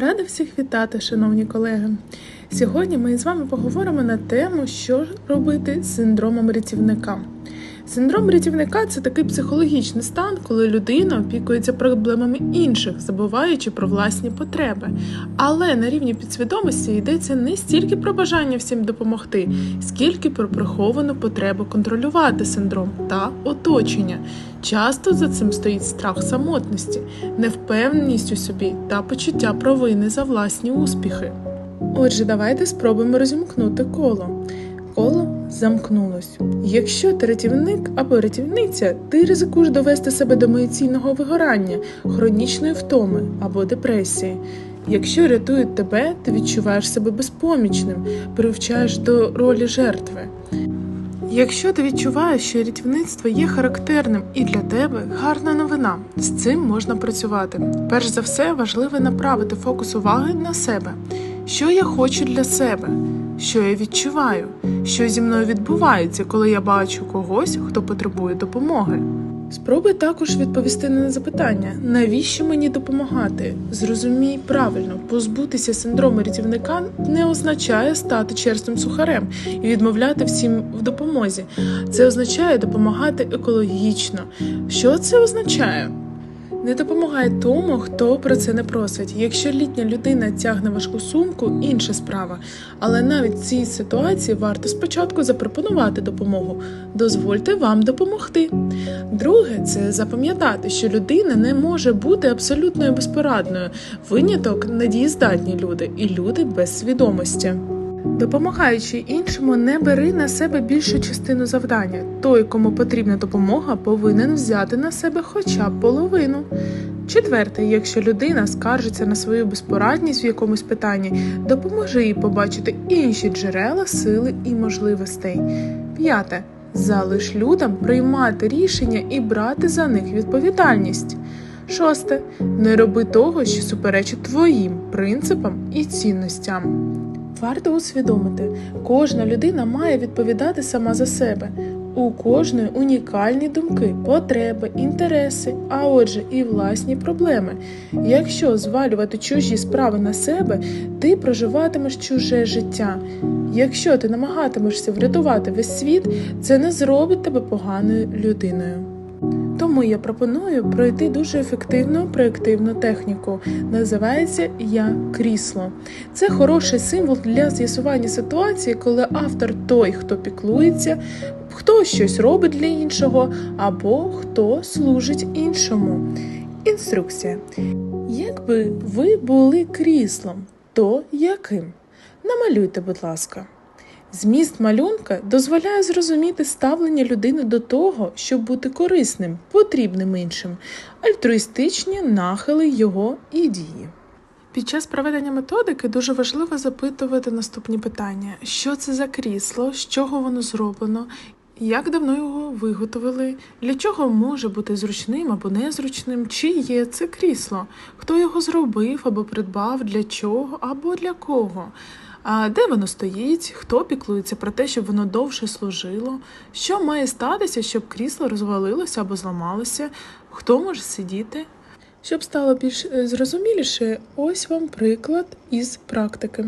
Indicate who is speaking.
Speaker 1: Рада всіх вітати, шановні колеги. Сьогодні ми з вами поговоримо на тему, що робити з синдромом рятівника. Синдром рятівника це такий психологічний стан, коли людина опікується проблемами інших, забуваючи про власні потреби. Але на рівні підсвідомості йдеться не стільки про бажання всім допомогти, скільки про приховану потребу контролювати синдром та оточення. Часто за цим стоїть страх самотності, невпевненість у собі та почуття провини за власні успіхи. Отже, давайте спробуємо розімкнути коло. Коло замкнулось. Якщо ти рятівник або рятівниця, ти ризикуєш довести себе до емоційного вигорання, хронічної втоми або депресії. Якщо рятують тебе, ти відчуваєш себе безпомічним, привчаєш до ролі жертви. Якщо ти відчуваєш, що рятівництво є характерним і для тебе гарна новина, з цим можна працювати. Перш за все, важливо направити фокус уваги на себе. Що я хочу для себе, що я відчуваю, що зі мною відбувається, коли я бачу когось, хто потребує допомоги. Спробуй також відповісти на запитання, навіщо мені допомагати? Зрозумій правильно, позбутися синдрому рятівника не означає стати черстим сухарем і відмовляти всім в допомозі. Це означає допомагати екологічно. Що це означає? Не допомагай тому, хто про це не просить. Якщо літня людина тягне важку сумку, інша справа. Але навіть в цій ситуації варто спочатку запропонувати допомогу. Дозвольте вам допомогти. Друге, це запам'ятати, що людина не може бути абсолютною безпорадною. Виняток недієздатні люди і люди без свідомості. Допомагаючи іншому, не бери на себе більшу частину завдання. Той, кому потрібна допомога, повинен взяти на себе хоча б половину. Четверте, якщо людина скаржиться на свою безпорадність в якомусь питанні, допоможи їй побачити інші джерела сили і можливостей. П'яте. Залиш людям приймати рішення і брати за них відповідальність. Шосте. Не роби того, що суперечить твоїм принципам і цінностям. Варто усвідомити, кожна людина має відповідати сама за себе. У кожної унікальні думки, потреби, інтереси, а отже, і власні проблеми. Якщо звалювати чужі справи на себе, ти проживатимеш чуже життя. Якщо ти намагатимешся врятувати весь світ, це не зробить тебе поганою людиною. Тому я пропоную пройти дуже ефективну проєктивну техніку. Називається Я крісло. Це хороший символ для з'ясування ситуації, коли автор той, хто піклується, хто щось робить для іншого, або хто служить іншому. Інструкція. Якби ви були кріслом, то яким? Намалюйте, будь ласка. Зміст малюнка дозволяє зрозуміти ставлення людини до того, щоб бути корисним, потрібним іншим, альтруїстичні нахили його і дії. Під час проведення методики дуже важливо запитувати наступні питання: що це за крісло, з чого воно зроблено, як давно його виготовили, для чого може бути зручним або незручним, чи є це крісло, хто його зробив або придбав, для чого або для кого. А де воно стоїть, хто піклується про те, щоб воно довше служило, що має статися, щоб крісло розвалилося або зламалося, хто може сидіти? Щоб стало більш зрозуміліше, ось вам приклад із практики.